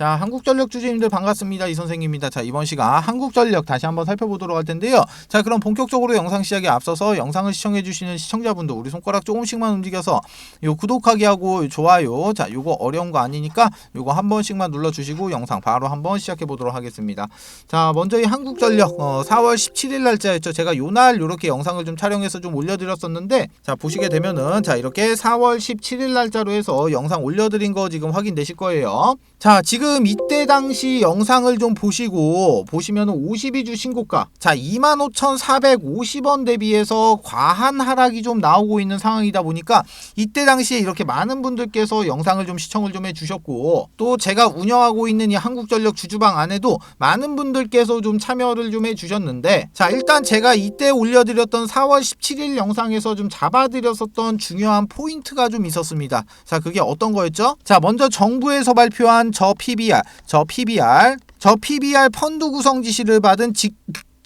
자, 한국전력 주주님들 반갑습니다. 이 선생입니다. 자, 이번 시간 한국전력 다시 한번 살펴보도록 할 텐데요. 자, 그럼 본격적으로 영상 시작에 앞서서 영상을 시청해 주시는 시청자분들 우리 손가락 조금씩만 움직여서 요 구독하기 하고 좋아요. 자, 요거 어려운 거 아니니까 요거 한 번씩만 눌러 주시고 영상 바로 한번 시작해 보도록 하겠습니다. 자, 먼저 이 한국전력 어, 4월 17일 날짜였죠. 제가 요 날 요렇게 영상을 좀 촬영해서 좀 올려 드렸었는데 자, 보시게 되면은 자, 이렇게 4월 17일 날짜로 해서 영상 올려 드린 거 지금 확인되실 거예요. 자, 지금 이때 당시 영상을 좀 보시고 보시면은 52주 신고가 자, 25,450원 대비해서 과한 하락이 좀 나오고 있는 상황이다 보니까 이때 당시에 이렇게 많은 분들께서 영상을 좀 시청을 좀 해주셨고 또 제가 운영하고 있는 이 한국전력 주주방 안에도 많은 분들께서 좀 참여를 좀 해주셨는데 자 일단 제가 이때 올려드렸던 4월 17일 영상에서 좀 잡아드렸었던 중요한 포인트가 좀 있었습니다 자 그게 어떤 거였죠? 자 먼저 정부에서 발표한 저 PBR 저 PBR 저 PBR 펀드 구성 지시를 받은 직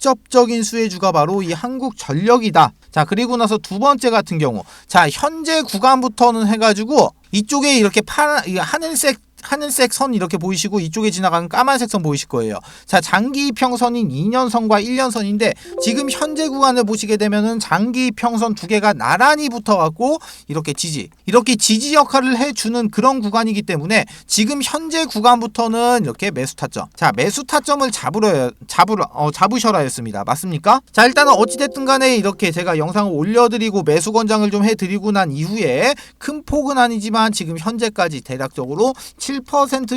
직접적인 수혜주가 바로 이 한국 전력이다. 자, 그리고 나서 두 번째 같은 경우. 자, 현재 구간부터는 해가지고 이쪽에 이렇게 파란, 이 하늘색 하늘색 선 이렇게 보이시고 이쪽에 지나가는 까만색 선 보이실 거예요. 자, 장기 평선인 2년선과 1년선인데 지금 현재 구간을 보시게 되면은 장기 평선 두 개가 나란히 붙어 갖고 이렇게 지지. 이렇게 지지 역할을 해 주는 그런 구간이기 때문에 지금 현재 구간부터는 이렇게 매수 타점. 자, 매수 타점을 잡으러 잡으러 어, 잡으셔라 했습니다. 맞습니까? 자, 일단은 어찌 됐든 간에 이렇게 제가 영상을 올려 드리고 매수 권장을 좀해 드리고 난 이후에 큰 폭은 아니지만 지금 현재까지 대략적으로 7%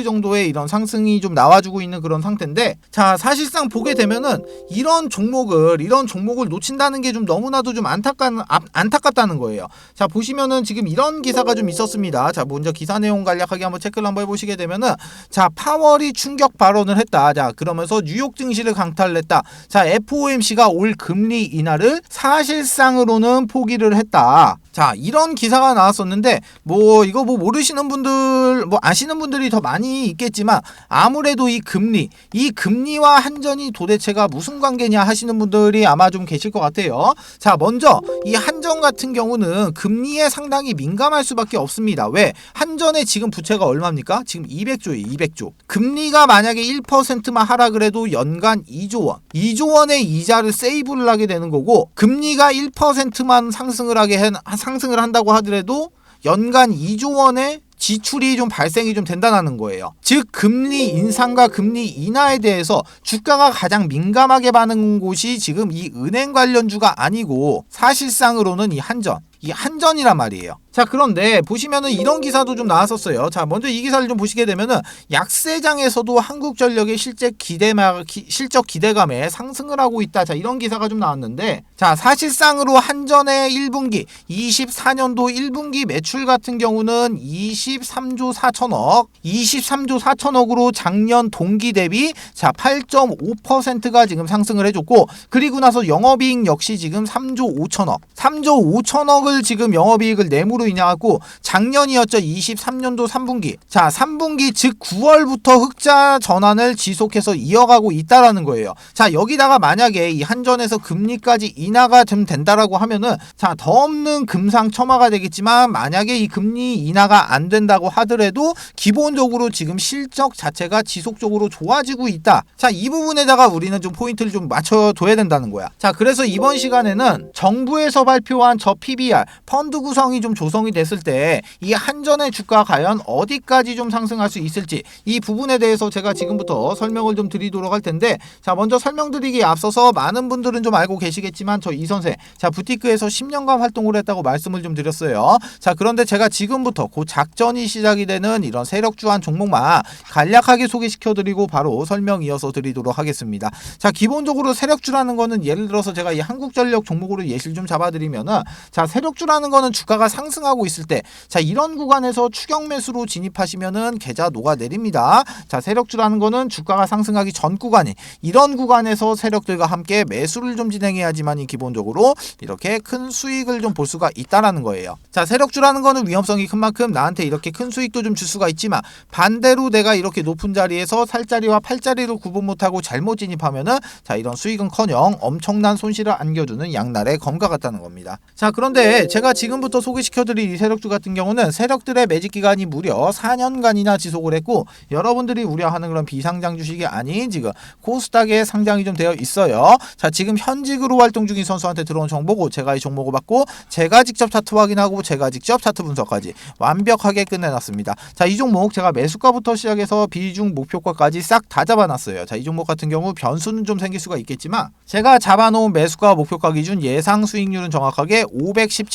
정도의 이런 상승이 좀 나와주고 있는 그런 상태인데 자 사실상 보게 되면은 이런 종목을 이런 종목을 놓친다는 게 좀 너무나도 좀 안타까 안타깝다는 거예요. 자 보시면은 지금 이런 기사가 좀 있었습니다. 자 먼저 기사 내용 간략하게 한번 체크를 한번 해보시게 되면은 자 파월이 충격 발언을 했다. 자 그러면서 뉴욕 증시를 강탈했다. 자 FOMC가 올 금리 인하를 사실상으로는 포기를 했다. 자 이런 기사가 나왔었는데 뭐 이거 뭐 모르시는 분들 뭐 아시는 분들이 더 많이 있겠지만 아무래도 이 금리 이 금리와 한전이 도대체가 무슨 관계냐 하시는 분들이 아마 좀 계실 것 같아요. 자 먼저 이 한전 같은 경우는 금리에 상당히 민감할 수밖에 없습니다. 왜? 한전의 지금 부채가 얼마입니까? 지금 200조예요 200조. 금리가 만약에 1%만 하락을 해도 연간 2조 원. 2조 원의 이자를 세이브를 하게 되는 거고 금리가 1%만 상승을 하게 한 상승을 한다고 하더라도 연간 2조 원의 지출이 좀 발생이 좀 된다는 거예요. 즉 금리 인상과 금리 인하에 대해서 주가가 가장 민감하게 반응한 곳이 지금 이 은행 관련주가 아니고 사실상으로는 이 한전 이 한전이란 말이에요. 자 그런데 보시면은 이런 기사도 좀 나왔었어요. 자 먼저 이 기사를 좀 보시게 되면은 약세장에서도 한국전력의 실제 기대마 기, 실적 기대감에 상승을 하고 있다. 자 이런 기사가 좀 나왔는데 자 사실상으로 한전의 1분기 24년도 1분기 매출 같은 경우는 23조 4천억 23조 4천억으로 작년 동기 대비 자 8.5%가 지금 상승을 해줬고 그리고 나서 영업이익 역시 지금 3조 5천억 3조 5천억을 지금 영업이익을 내므로 인해갖고 작년이었죠. 23년도 3분기. 자 3분기 즉 9월부터 흑자 전환을 지속해서 이어가고 있다라는 거예요. 자 여기다가 만약에 이 한전에서 금리까지 인하가 좀 된다라고 하면은 자 더 없는 금상첨화가 되겠지만 만약에 이 금리 인하가 안 된다고 하더라도 기본적으로 지금 실적 자체가 지속적으로 좋아지고 있다. 자 이 부분에다가 우리는 좀 포인트를 좀 맞춰 둬야 된다는 거야. 자 그래서 이번 시간에는 정부에서 발표한 저 PBR 펀드 구성이 좀 조성이 됐을 때 이 한전의 주가 과연 어디까지 좀 상승할 수 있을지 이 부분에 대해서 제가 지금부터 설명을 좀 드리도록 할 텐데 자 먼저 설명드리기에 앞서서 많은 분들은 좀 알고 계시겠지만 저 이 선생 자 부티크에서 10년간 활동을 했다고 말씀을 좀 드렸어요. 자 그런데 제가 지금부터 곧 작전이 시작이 되는 이런 세력주한 종목만 간략하게 소개시켜 드리고 바로 설명 이어서 드리도록 하겠습니다. 자 기본적으로 세력주라는 거는 예를 들어서 제가 이 한국전력 종목으로 예시를 좀 잡아드리면은 자 세력 주라는 거는 주가가 상승하고 있을 때 자 이런 구간에서 추격 매수로 진입하시면은 계좌 녹아내립니다. 자 세력주라는 거는 주가가 상승하기 전 구간이 이런 구간에서 세력들과 함께 매수를 좀 진행해야지만이 기본적으로 이렇게 큰 수익을 좀 볼 수가 있다라는 거예요. 자 세력주라는 거는 위험성이 큰 만큼 나한테 이렇게 큰 수익도 좀 줄 수가 있지만 반대로 내가 이렇게 높은 자리에서 살자리와 팔자리를 구분 못하고 잘못 진입하면은 자 이런 수익은커녕 엄청난 손실을 안겨주는 양날의 검과 같다는 겁니다. 자 그런데 제가 지금부터 소개시켜드릴 이 세력주 같은 경우는 세력들의 매직 기간이 무려 4년간이나 지속을 했고 여러분들이 우려하는 그런 비상장 주식이 아닌 지금 코스닥에 상장이 좀 되어 있어요. 자 지금 현직으로 활동 중인 선수한테 들어온 정보고 제가 이 종목을 받고 제가 직접 차트 확인하고 제가 직접 차트 분석까지 완벽하게 끝내놨습니다. 자 이 종목 제가 매수가부터 시작해서 비중 목표가까지 싹 다 잡아놨어요. 자 이 종목 같은 경우 변수는 좀 생길 수가 있겠지만 제가 잡아놓은 매수가 목표가 기준 예상 수익률은 정확하게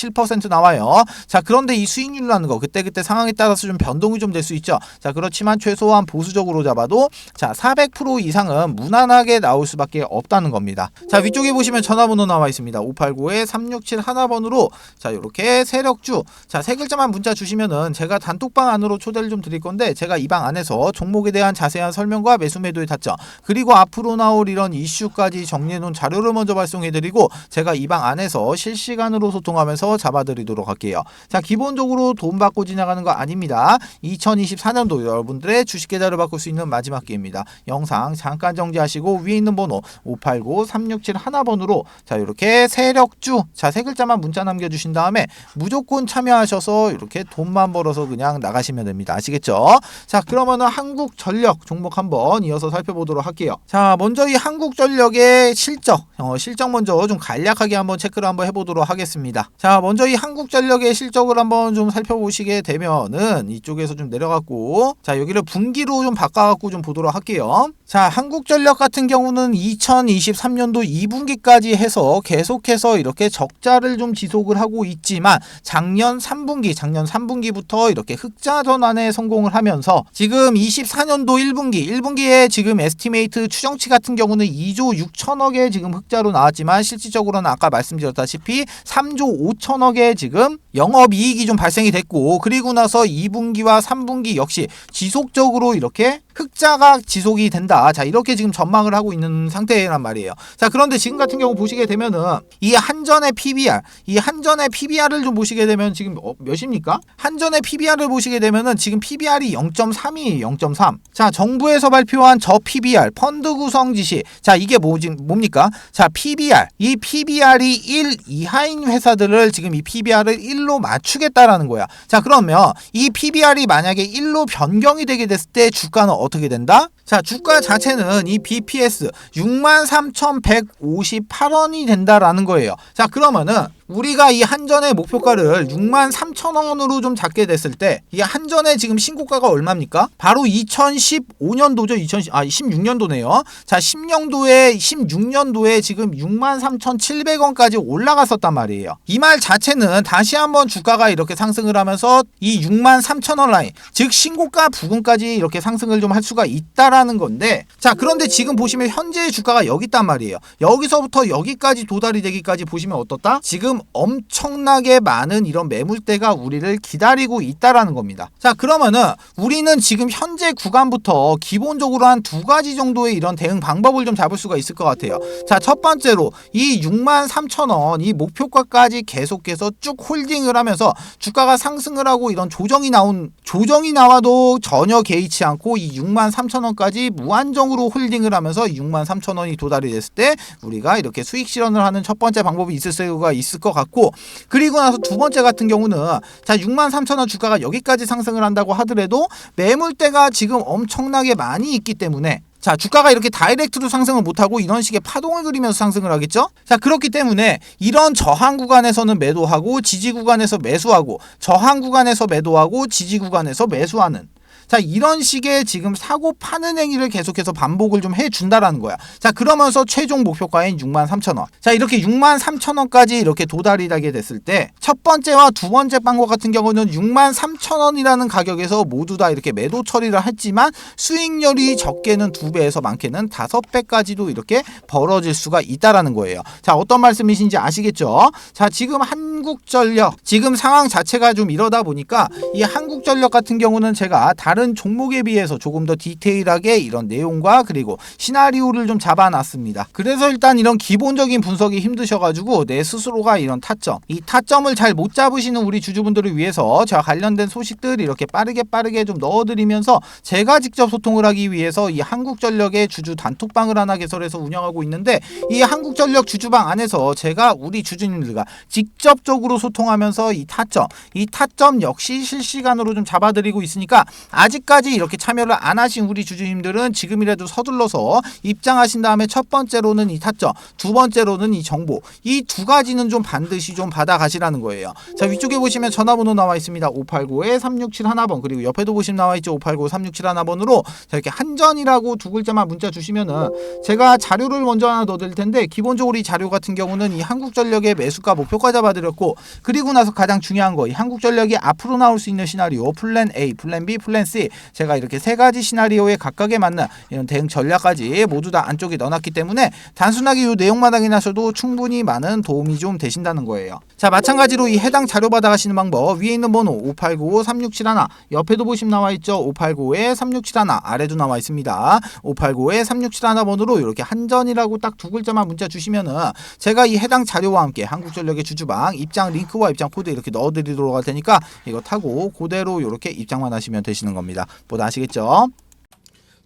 517% 나와요. 자 그런데 이 수익률이라는 거 그때그때 상황에 따라서 좀 변동이 좀 될 수 있죠. 자 그렇지만 최소한 보수적으로 잡아도 자 400% 이상은 무난하게 나올 수밖에 없다는 겁니다. 자 위쪽에 보시면 전화번호 나와 있습니다. 589에 367 하나번으로 자 이렇게 세력주 자 세 글자만 문자 주시면은 제가 단톡방 안으로 초대를 좀 드릴 건데 제가 이 방 안에서 종목에 대한 자세한 설명과 매수 매도의 타점 그리고 앞으로 나올 이런 이슈까지 정리해 놓은 자료를 먼저 발송해 드리고 제가 이 방 안에서 실시간으로 소통하면서 잡아드리도록 할게요. 자 기본적으로 돈 받고 지나가는 거 아닙니다. 2024년도 여러분들의 주식 계좌를 바꿀 수 있는 마지막 기회입니다. 영상 잠깐 정지하시고 위에 있는 번호 589 367 하나번으로 자 이렇게 세력주 자 세 글자만 문자 남겨주신 다음에 무조건 참여하셔서 이렇게 돈만 벌어서 그냥 나가시면 됩니다. 아시겠죠? 자 그러면은 한국전력 종목 한번 이어서 살펴보도록 할게요. 자 먼저 이 한국전력의 실적 어, 실적 먼저 좀 간략하게 한번 체크를 한번 해보도록 하겠습니다. 자 먼저 이 한국전력의 실적을 한번 좀 살펴보시게 되면은 이쪽에서 좀 내려갔고 자 여기를 분기로 좀 바꿔 갖고 좀 보도록 할게요. 자 한국전력 같은 경우는 2023년도 2분기까지 해서 계속해서 이렇게 적자를 좀 지속을 하고 있지만 작년 3분기 작년 3분기부터 이렇게 흑자 전환에 성공을 하면서 지금 24년도 1분기 1분기에 지금 에스티메이트 추정치 같은 경우는 2조 6천억의 지금 흑자로 나왔지만 실질적으로는 아까 말씀드렸다시피 3조 5천억의 지금 영업이익이 좀 발생이 됐고 그리고 나서 2분기와 3분기 역시 지속적으로 이렇게 흑자가 지속이 된다. 자, 이렇게 지금 전망을 하고 있는 상태란 말이에요. 자, 그런데 지금 같은 경우 보시게 되면은 이 한전의 PBR, 이 한전의 PBR을 좀 보시게 되면 지금 어, 몇입니까? 한전의 PBR을 보시게 되면은 지금 PBR이 0.3이에요. 0.3. 자, 정부에서 발표한 저 PBR, 펀드 구성 지시. 자, 이게 뭐지, 뭡니까? 자, PBR. 이 PBR이 1 이하인 회사들을 지금 이 PBR을 1로 맞추겠다라는 거야. 자, 그러면 이 PBR이 만약에 1로 변경이 되게 됐을 때 주가는 어떻게 된다? 자, 주가 자체는 이 BPS 63,158원이 된다라는 거예요. 자, 그러면은 우리가 이 한전의 목표가를 6만 3천 원으로 좀 잡게 됐을 때 이 한전의 지금 신고가가 얼마입니까? 바로 2015년도죠. 2010, 아 16년도네요. 자, 10년도에 16년도에 지금 6만 3,700원까지 올라갔었단 말이에요. 이 말 자체는 다시 한번 주가가 이렇게 상승을 하면서 이 6만 3천 원 라인, 즉 신고가 부근까지 이렇게 상승을 좀 할 수가 있다라는 건데 자, 그런데 지금 보시면 현재의 주가가 여기 있단 말이에요. 여기서부터 여기까지 도달이 되기까지 보시면 어떻다? 지금 엄청나게 많은 이런 매물대가 우리를 기다리고 있다라는 겁니다. 자, 그러면은 우리는 지금 현재 구간부터 기본적으로 한 두 가지 정도의 이런 대응 방법을 좀 잡을 수가 있을 것 같아요. 자, 첫 번째로 이 6만 3천 원 이 목표가까지 계속해서 쭉 홀딩을 하면서 주가가 상승을 하고 이런 조정이 나온 조정이 나와도 전혀 개의치 않고 이 6만 3천 원까지 무한정으로 홀딩을 하면서 6만 3천 원이 도달이 됐을 때 우리가 이렇게 수익 실현을 하는 첫 번째 방법이 있을 수가 있을 것 같고 그리고 나서 두 번째 같은 경우는 자 6만 3천 원 주가가 여기까지 상승을 한다고 하더라도 매물대가 지금 엄청나게 많이 있기 때문에 자, 주가가 이렇게 다이렉트로 상승을 못하고 이런 식의 파동을 그리면서 상승을 하겠죠? 자, 그렇기 때문에 이런 저항 구간에서는 매도하고 지지 구간에서 매수하고 저항 구간에서 매도하고 지지 구간에서 매수하는 자 이런 식의 지금 사고 파는 행위를 계속해서 반복을 좀 해준다라는 거야. 자 그러면서 최종 목표가인 6만 3천 원. 자 이렇게 6만 3천 원까지 이렇게 도달이 하게 됐을 때 첫 번째와 두 번째 방법 같은 경우는 6만 3천 원이라는 가격에서 모두 다 이렇게 매도 처리를 했지만 수익률이 적게는 두 배에서 많게는 다섯 배까지도 이렇게 벌어질 수가 있다라는 거예요. 자 어떤 말씀이신지 아시겠죠? 자 지금 한국전력 지금 상황 자체가 좀 이러다 보니까 이 한국전력 같은 경우는 제가 다른 종목에 비해서 조금 더 디테일하게 이런 내용과 그리고 시나리오를 좀 잡아놨습니다. 그래서 일단 이런 기본적인 분석이 힘드셔가지고 내 스스로가 이런 타점, 이 타점을 잘 못 잡으시는 우리 주주분들을 위해서 제가 관련된 소식들 이렇게 빠르게 빠르게 좀 넣어드리면서 제가 직접 소통을 하기 위해서 이 한국전력의 주주 단톡방을 하나 개설해서 운영하고 있는데 이 한국전력 주주방 안에서 제가 우리 주주님들과 직접 본격적으로 소통하면서 이 타점, 이 타점 역시 실시간으로 좀 잡아드리고 있으니까 아직까지 이렇게 참여를 안 하신 우리 주주님들은 지금이라도 서둘러서 입장하신 다음에 첫 번째로는 이 타점, 두 번째로는 이 정보, 이 두 가지는 좀 반드시 좀 받아가시라는 거예요. 자 위쪽에 보시면 전화번호 나와 있습니다. 589에 367 하나번 그리고 옆에도 보시면 나와 있죠. 589 367 하나번으로 자 이렇게 한전이라고 두 글자만 문자 주시면은 제가 자료를 먼저 하나 더 드릴 텐데 기본적으로 이 자료 같은 경우는 이 한국전력의 매수가 목표가 잡아드렸고 그리고 나서 가장 중요한 거 이 한국전력이 앞으로 나올 수 있는 시나리오 플랜 A, 플랜 B, 플랜 C 제가 이렇게 세 가지 시나리오에 각각에 맞는 이런 대응 전략까지 모두 다 안쪽에 넣어놨기 때문에 단순하게 이 내용만 확인하셔도 충분히 많은 도움이 좀 되신다는 거예요. 자 마찬가지로 이 해당 자료 받아가시는 방법 위에 있는 번호 589-3671 옆에도 보시면 나와 있죠. 589-3671 아래도 나와 있습니다. 589-3671 번호로 이렇게 한전이라고 딱 두 글자만 문자 주시면은 제가 이 해당 자료와 함께 한국전력의 주주방 입장 링크와 입장 코드 이렇게 넣어드리도록 할 테니까 이거 타고 그대로 이렇게 입장만 하시면 되시는 겁니다. 뭐다 아시겠죠?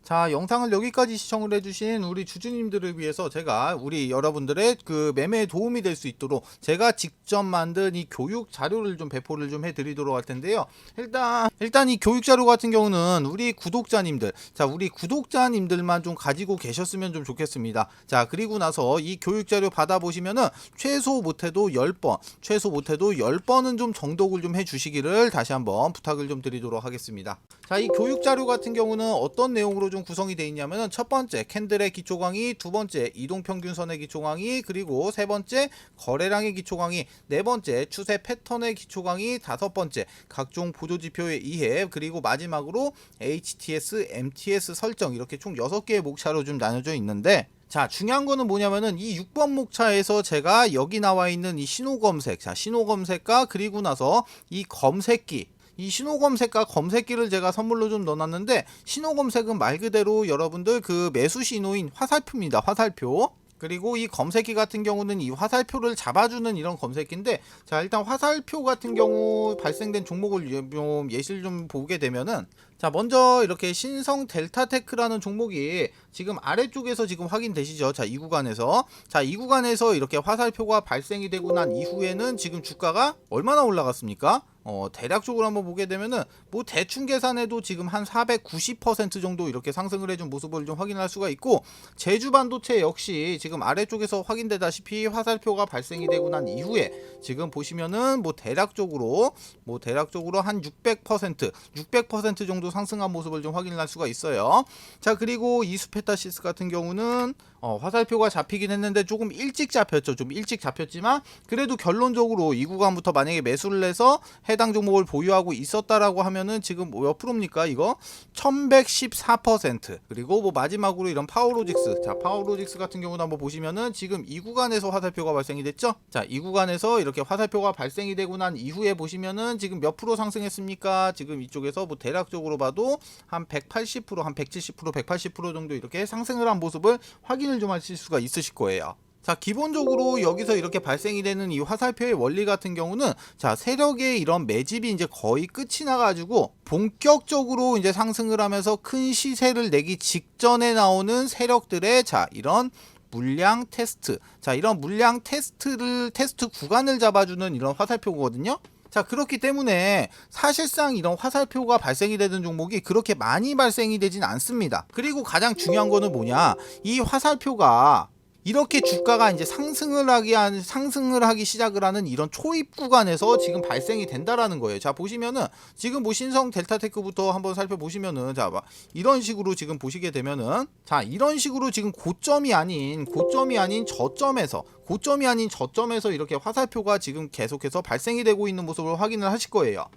자 영상을 여기까지 시청을 해주신 우리 주주님들을 위해서 제가 우리 여러분들의 그 매매에 도움이 될 수 있도록 제가 직접 만든 이 교육 자료를 좀 배포를 좀 해드리도록 할 텐데요. 일단 일단 이 교육 자료 같은 경우는 우리 구독자님들 자 우리 구독자님들만 좀 가지고 계셨으면 좀 좋겠습니다. 자 그리고 나서 이 교육 자료 받아보시면은 최소 못해도 10번 최소 못해도 10번은 좀 정독을 좀 해주시기를 다시 한번 부탁을 좀 드리도록 하겠습니다. 자 이 교육 자료 같은 경우는 어떤 내용으로 좀 구성이 되어 있냐면은 첫 번째 캔들의 기초 강의, 두 번째 이동 평균선의 기초 강의, 그리고 세 번째 거래량의 기초 강의, 네 번째 추세 패턴의 기초 강의, 다섯 번째 각종 보조 지표의 이해, 그리고 마지막으로 HTS, MTS 설정 이렇게 총 6개의 목차로 좀 나눠져 있는데 자 중요한 거는 뭐냐면은 이 6번 목차에서 제가 여기 나와 있는 이 신호 검색 자 신호 검색과 그리고 나서 이 검색기 이 신호 검색과 검색기를 제가 선물로 좀 넣어놨는데 신호 검색은 말 그대로 여러분들 그 매수 신호인 화살표입니다. 화살표. 그리고 이 검색기 같은 경우는 이 화살표를 잡아주는 이런 검색기인데 자 일단 화살표 같은 경우 발생된 종목을 예- 좀 예시를 좀 보게 되면은 자 먼저 이렇게 신성 델타테크라는 종목이 지금 아래쪽에서 지금 확인되시죠 자 이 구간에서 자 이 구간에서 이렇게 화살표가 발생이 되고 난 이후에는 지금 주가가 얼마나 올라갔습니까 어 대략적으로 한번 보게 되면은 뭐 대충 계산해도 지금 한 490% 정도 이렇게 상승을 해준 모습을 좀 확인할 수가 있고 제주 반도체 역시 지금 아래쪽에서 확인되다시피 화살표가 발생이 되고 난 이후에 지금 보시면은 뭐 대략적으로 뭐 대략적으로 한 600% 600% 정도 상승한 모습을 좀 확인할 수가 있어요. 자 그리고 이수페타시스 같은 경우는 어, 화살표가 잡히긴 했는데 조금 일찍 잡혔죠. 좀 일찍 잡혔지만 그래도 결론적으로 이 구간부터 만약에 매수를 해서 해당 종목을 보유하고 있었다라고 하면은 지금 뭐몇 프로입니까? 이거? 1114% 그리고 뭐 마지막으로 이런 파워로직스. 자 파워로직스 같은 경우도 한번 보시면은 지금 이 구간에서 화살표가 발생이 됐죠? 자 이 구간에서 이렇게 화살표가 발생이 되고 난 이후에 보시면은 지금 몇 프로 상승했습니까? 지금 이쪽에서 뭐 대략적으로 봐도 한 180%, 한 170%, 180% 정도 이렇게 상승을 한 모습을 확인 을 좀 하실 수가 있으실 거예요. 자, 기본적으로 여기서 이렇게 발생이 되는 이 화살표의 원리 같은 경우는 자, 세력의 이런 매집이 이제 거의 끝이 나가지고 본격적으로 이제 상승을 하면서 큰 시세를 내기 직전에 나오는 세력들의 자, 이런 물량 테스트. 자, 이런 물량 테스트를, 테스트 구간을 잡아주는 이런 화살표거든요. 자 그렇기 때문에 사실상 이런 화살표가 발생이 되는 종목이 그렇게 많이 발생이 되진 않습니다. 그리고 가장 중요한 거는 뭐냐 이 화살표가 이렇게 주가가 이제 상승을 하기 한 상승을 하기 시작을 하는 이런 초입 구간에서 지금 발생이 된다라는 거예요. 자 보시면은 지금 뭐 신성 델타테크부터 한번 살펴보시면은 자막 이런 식으로 지금 보시게 되면은 자 이런 식으로 지금 고점이 아닌 고점이 아닌 저점에서 고점이 아닌 저점에서 이렇게 화살표가 지금 계속해서 발생이 되고 있는 모습을 확인을 하실 거예요.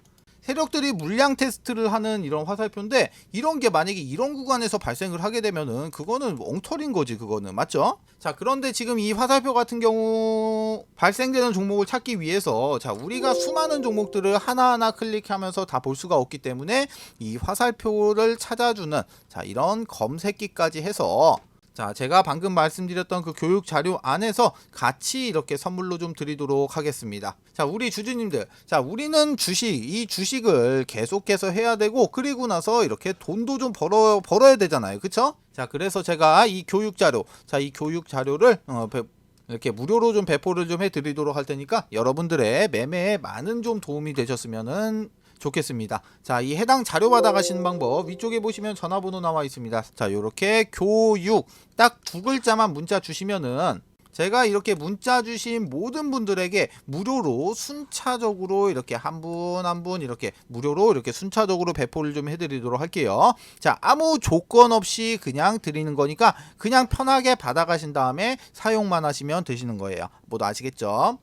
세력들이 물량 테스트를 하는 이런 화살표인데 이런 게 만약에 이런 구간에서 발생을 하게 되면은 그거는 엉터리인 거지 그거는 맞죠? 자 그런데 지금 이 화살표 같은 경우 발생되는 종목을 찾기 위해서 자 우리가 수많은 종목들을 하나하나 클릭하면서 다 볼 수가 없기 때문에 이 화살표를 찾아주는 자 이런 검색기까지 해서 자, 제가 방금 말씀드렸던 그 교육 자료 안에서 같이 이렇게 선물로 좀 드리도록 하겠습니다. 자, 우리 주주님들. 자, 우리는 주식, 이 주식을 계속해서 해야 되고, 그리고 나서 이렇게 돈도 좀 벌어, 벌어야 되잖아요. 그쵸? 자, 그래서 제가 이 교육 자료, 자, 이 교육 자료를, 어, 배- 이렇게 무료로 좀 배포를 좀 해드리도록 할 테니까 여러분들의 매매에 많은 좀 도움이 되셨으면은 좋겠습니다. 자, 이 해당 자료 받아가시는 방법 위쪽에 보시면 전화번호 나와 있습니다. 자, 요렇게 교육 딱 두 글자만 문자 주시면은 제가 이렇게 문자 주신 모든 분들에게 무료로 순차적으로 이렇게 한 분 한분 이렇게 무료로 이렇게 순차적으로 배포를 좀 해드리도록 할게요. 자, 아무 조건 없이 그냥 드리는 거니까 그냥 편하게 받아가신 다음에 사용만 하시면 되시는 거예요. 모두 아시겠죠?